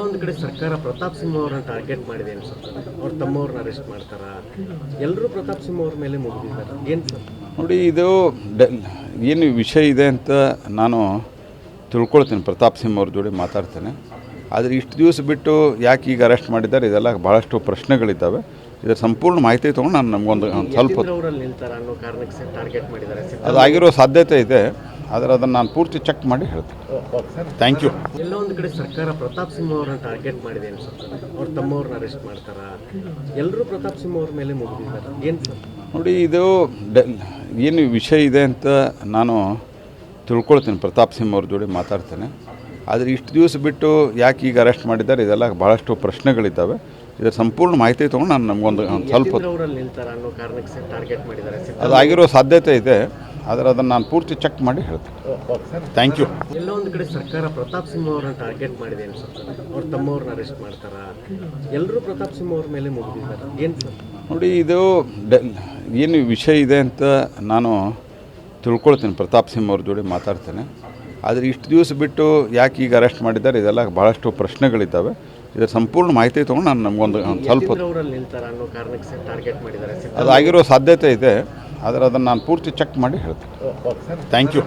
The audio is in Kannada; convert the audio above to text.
ಎಲ್ಲೋ ಒಂದು ಕಡೆ ಸರ್ಕಾರ ಪ್ರತಾಪ್ ಸಿಂಹ ಅವ್ರನ್ನ ಟಾರ್ಗೆಟ್ ಮಾಡಿದೆ ಅನ್ಸುತ್ತೆ. ಅವ್ರು ತಮ್ಮವ್ರನ್ನ ಅರೆಸ್ಟ್ ಮಾಡ್ತಾರ? ಎಲ್ಲರೂ ಪ್ರತಾಪ್ ಸಿಂಹ ಅವ್ರ ಮೇಲೆ ಮುಗಿದಿದ್ದಾರೆ. ಏನು ನೋಡಿ ಇದು ಏನು ವಿಷಯ ಇದೆ ಅಂತ ನಾನು ತಿಳ್ಕೊಳ್ತೀನಿ. ಪ್ರತಾಪ್ ಸಿಂಹ ಅವ್ರ ಜೋಡಿ ಮಾತಾಡ್ತೇನೆ. ಆದರೆ ಇಷ್ಟು ದಿವಸ ಬಿಟ್ಟು ಯಾಕೆ ಈಗ ಅರೆಸ್ಟ್ ಮಾಡಿದ್ದಾರೆ? ಇದೆಲ್ಲ ಭಾಳಷ್ಟು ಪ್ರಶ್ನೆಗಳಿದ್ದಾವೆ. ಇದರ ಸಂಪೂರ್ಣ ಮಾಹಿತಿ ತೊಗೊಂಡು ನಾನು ನಮಗೊಂದು ಸ್ವಲ್ಪ ಅದು ಆಗಿರೋ ಸಾಧ್ಯತೆ ಇದೆ. ಆದರೆ ಅದನ್ನು ನಾನು ಪೂರ್ತಿ ಚೆಕ್ ಮಾಡಿ ಹೇಳ್ತೀನಿ. ಥ್ಯಾಂಕ್ ಯು ಎಲ್ಲೋ ಒಂದು ಕಡೆ ಸರ್ಕಾರ ಪ್ರತಾಪ್ ಸಿಂಹ ಅವರನ್ನ ಟಾರ್ಗೆಟ್ ಮಾಡಿದೆ ಅನ್ಸುತ್ತೆ ಅವ್ರು ತಮ್ಮವ್ರನ್ನ ಅರೆಸ್ಟ್ ಮಾಡ್ತಾರ? ಎಲ್ಲರೂ ಪ್ರತಾಪ್ ಸಿಂಹ ಅವ್ರ ಮೇಲೆ ಮುಗಿದಿದ್ದಾರೆ? ಏನು ಸರ್? ನೋಡಿ ಇದು ಏನು ವಿಷಯ ಇದೆ ಅಂತ ನಾನು ತಿಳ್ಕೊಳ್ತೀನಿ. ಪ್ರತಾಪ್ ಸಿಂಹ ಅವ್ರ ಜೋಡಿ ಮಾತಾಡ್ತೇನೆ. ಆದರೆ ಇಷ್ಟು ದಿವಸ ಬಿಟ್ಟು ಯಾಕೆ ಈಗ ಅರೆಸ್ಟ್ ಮಾಡಿದ್ದಾರೆ? ಇದೆಲ್ಲ ಭಾಳಷ್ಟು ಪ್ರಶ್ನೆಗಳಿದ್ದಾವೆ. ಇದರ ಸಂಪೂರ್ಣ ಮಾಹಿತಿ ತೊಗೊಂಡು ನಾನು ನಮಗೊಂದು ಸ್ವಲ್ಪ ಅದು ಆಗಿರೋ ಸಾಧ್ಯತೆ ಇದೆ. ಆದರೆ ಅದನ್ನು ನಾನು ಪೂರ್ತಿ ಚೆಕ್ ಮಾಡಿ ಹೇಳ್ತೀನಿ. ಥ್ಯಾಂಕ್ ಯು ಎಲ್ಲೋ ಒಂದು ಕಡೆ ಸರ್ಕಾರ ಪ್ರತಾಪ್ ಸಿಂಹ ಅವರನ್ನ ಟಾರ್ಗೆಟ್ ಮಾಡಿದೆ ಅನ್ಸುತ್ತೆ. ಅವ್ರು ತಮ್ಮವ್ರನ್ನ ಅರೆಸ್ಟ್ ಮಾಡ್ತಾರ. ಎಲ್ಲರೂ ಪ್ರತಾಪ್ ಸಿಂಹ ಅವ್ರ ಮೇಲೆ ಮುಗಿದಿದ್ದಾರೆ. ಏನು ನೋಡಿ ಇದು ಏನು ವಿಷಯ ಇದೆ ಅಂತ ನಾನು ತಿಳ್ಕೊಳ್ತೀನಿ. ಪ್ರತಾಪ್ ಸಿಂಹ ಅವ್ರ ಜೋಡಿ ಮಾತಾಡ್ತೇನೆ. ಆದರೆ ಇಷ್ಟು ದಿವಸ ಬಿಟ್ಟು ಯಾಕೆ ಈಗ ಅರೆಸ್ಟ್ ಮಾಡಿದ್ದಾರೆ? ಇದೆಲ್ಲ ಭಾಳಷ್ಟು ಪ್ರಶ್ನೆಗಳಿದ್ದಾವೆ. ಇದರ ಸಂಪೂರ್ಣ ಮಾಹಿತಿ ತೊಗೊಂಡು ನಾನು ನಮಗೊಂದು ಸ್ವಲ್ಪ ಅದು ಆಗಿರೋ ಸಾಧ್ಯತೆ ಇದೆ. ಆದರೆ ಅದನ್ನು ನಾನು ಪೂರ್ತಿ ಚೆಕ್ ಮಾಡಿ ಹೇಳ್ತೀನಿ. Thank you